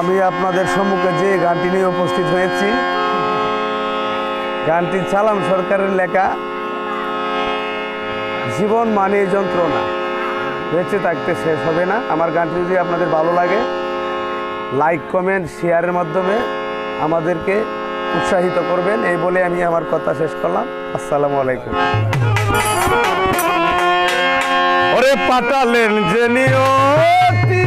আমি আপনাদের সম্মুখে যে গানটি নিয়ে উপস্থিত হয়েছি, গানটি চালাম সরকারের লেখা, জীবন মানে যন্ত্রণা। বেঁচে থাকতে শেষ হবে না। আমার গানটি যদি আপনাদের ভালো লাগে, লাইক, কমেন্ট, শেয়ারের মাধ্যমে আমাদেরকে উৎসাহিত করবেন। এই বলে আমি আমার কথা শেষ করলাম। আসসালামু আলাইকুম। ওরে পাটালেন যে নিয়তি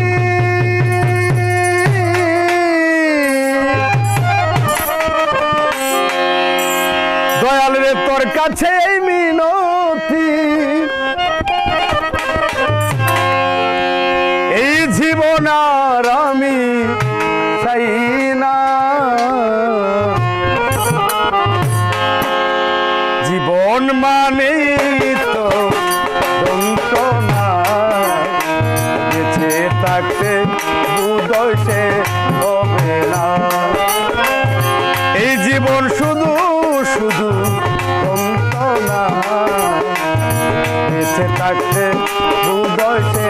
তোর কাছে এই মিনতি। এই জীবন আর আমি চাই। থাকতে উদয় সে হবে না। এই জীবন শুধু শুধু থাকতে উদয় সে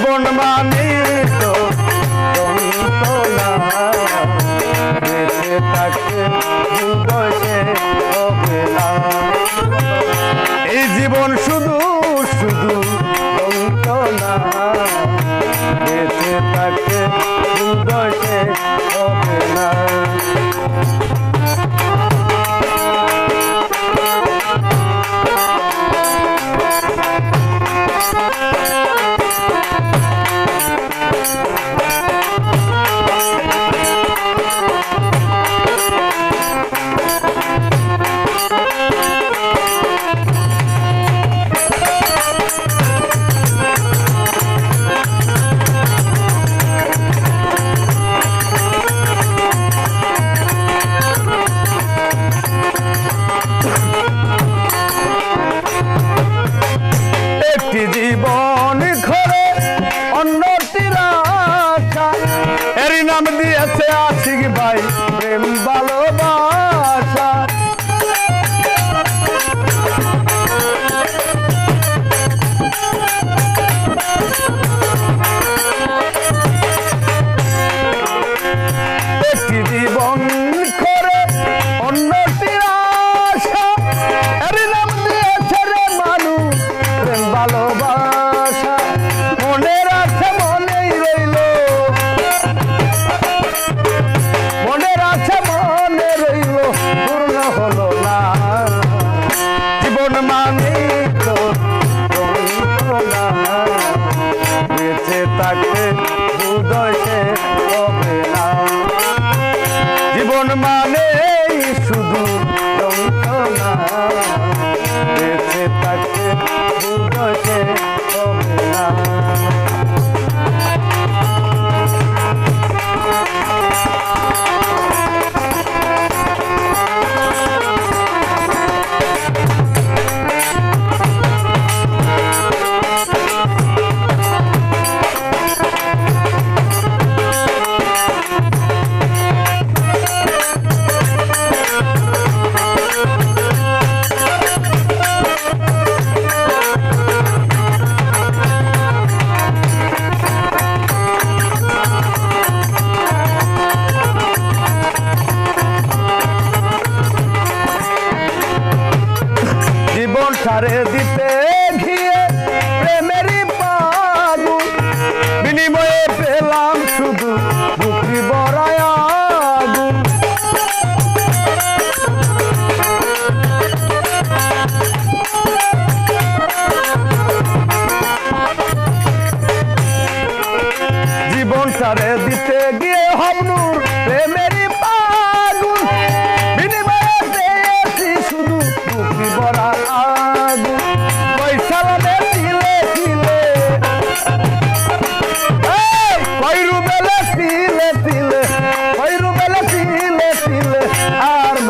জীবন মানে তো এই জীবন শুধু জীবন মানে তারে দিতে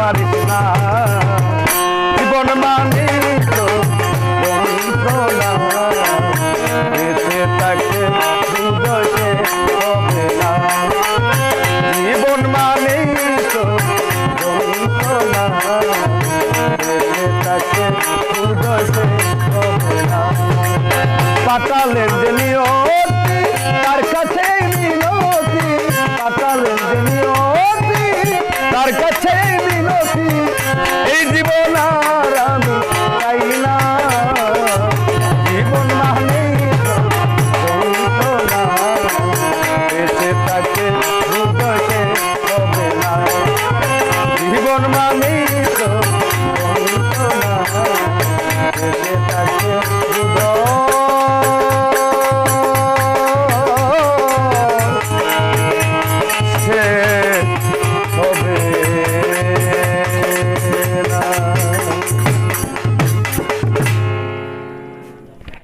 আর